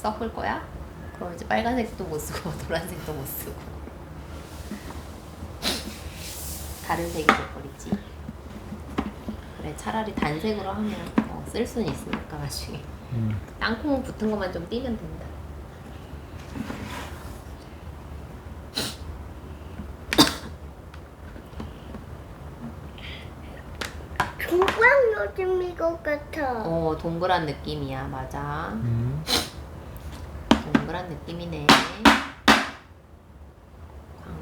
섞을 거야? 그럼 이제 빨간색도 못 쓰고 노란색도 못 쓰고 다른 색이 돼버리지. 그래 차라리 단색으로 하면 어, 쓸 수는 있으니까 나중에 음. 땅콩 붙은 것만 좀 띄면 된다. 중간 요즘인 것 같아. 어 동그란 느낌이야 맞아. 음. 동그란 느낌이네.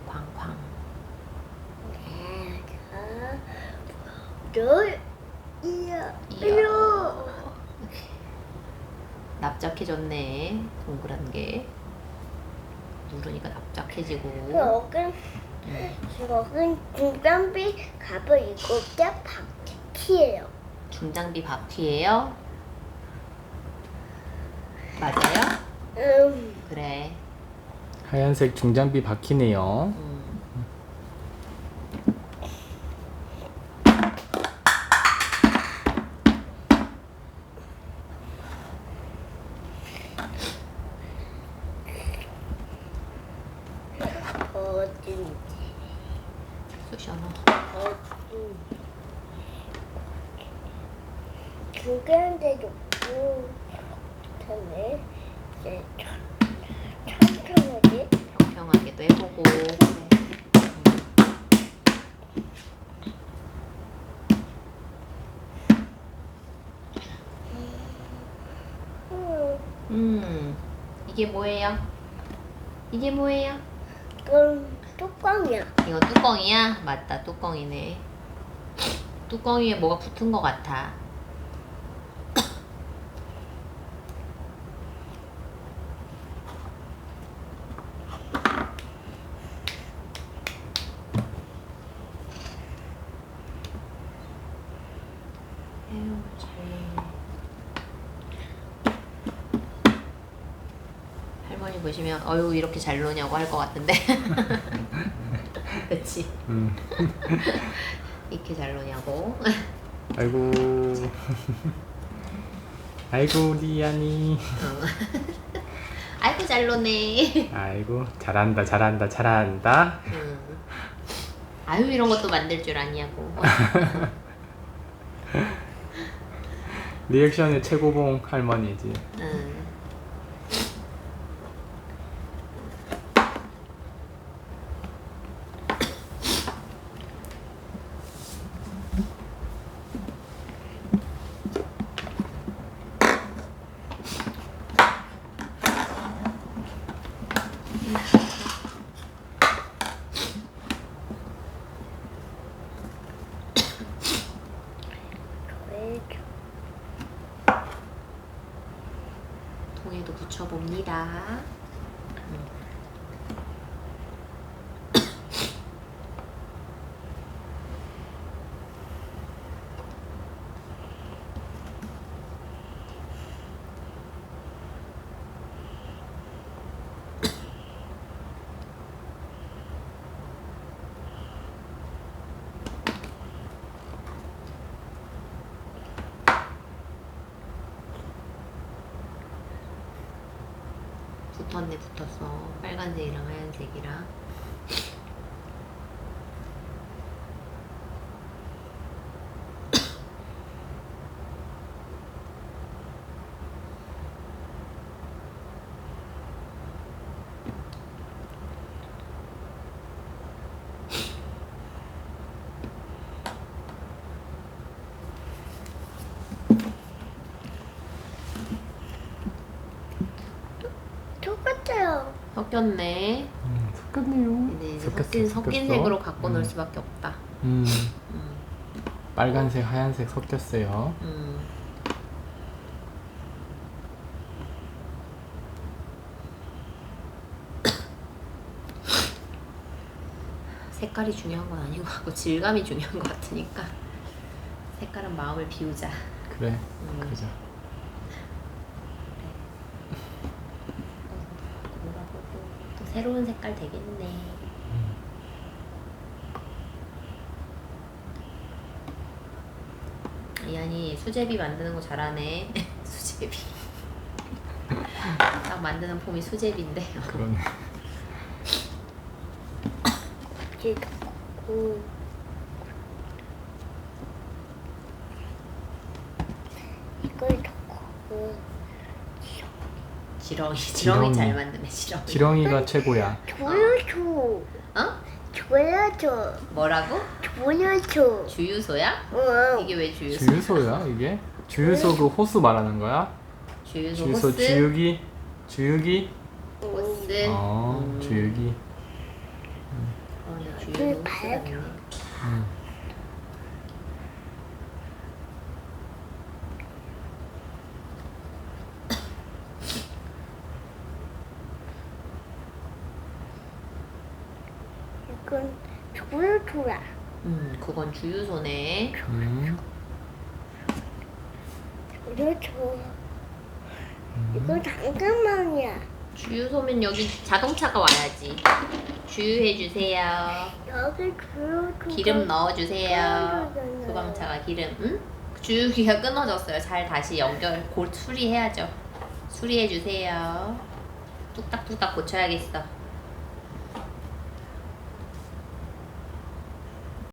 쾅쾅쾅. 하나, 둘, 이야. 납작해졌네. 동그란 게. 누르니까 납작해지고. 여긴 중간비 값을 이거 때 바퀴예요. 중장비 바퀴예요? 맞아요? 음, 그래. 하얀색 중장비 바퀴네요. 음. 어딘지 쑤셔 넣어. 어딘지 중간데 좋고 그다음에 이제 천- 천천하게 평평하게도 해보고. 음, 음. 이게 뭐예요? 이게 뭐예요? 그럼 뚜껑이야. 이거 뚜껑이야? 맞다, 뚜껑이네. 뚜껑 위에 뭐가 붙은 것 같아. 헤어질. 할머니 보시면 어유 이렇게 잘 노냐고 할 것 같은데. 그치? 음. 이렇게 잘 노냐고. 아이고. 아이고 리안이. 아이고 잘 노네. 아이고 잘한다 잘한다 잘한다. 음. 아유 이런 것도 만들 줄 아냐고. 리액션의 최고봉 할머니지. 음. 붙여봅니다. 붙었네 붙었어. 빨간색이랑 하얀색이랑. 똑같아요. 섞였네. 음, 섞였네요. 이제 섞였어, 섞인 섞인 섞였어. 색으로 갖고 놀 음. 수밖에 없다. 음. 음. 빨간색 하얀색 섞였어요. 음. 색깔이 중요한 건것 같고 질감이 중요한 것 같으니까 색깔은 마음을 비우자. 그래. 음. 그러자. 새로운 색깔 되겠네. 이한이 수제비 만드는 거 잘하네. 수제비. 딱 만드는 폼이 수제비인데요. 그러네. 고 이걸 넣고 지렁이, 지렁이. 잘 만드네, 지렁이. 지렁이가 최고야. 조여줘 어? 조여줘 뭐라고? 조여줘 주유소야? 응 이게 왜 주유소? 주유소야 이게? 주유소 그 호수 말하는 거야? 주유소, 주유소 호스? 주유기? 주유기? 호스? 어 음. 주유기. 어, 네, 그 주유소. 음. 이건 조여줘라 음, 그건 주유소네. 음. 조여줘 음. 이건 잠깐만이야 주유소면 여기 자동차가 와야지. 주유해 주세요. 여기 조여줘 기름 넣어 주세요. 끊어졌잖아요. 소방차가 기름. 응? 주유기가 끊어졌어요. 잘 다시 연결 곧 수리해야죠. 수리해 주세요. 뚝딱뚝딱 고쳐야겠어.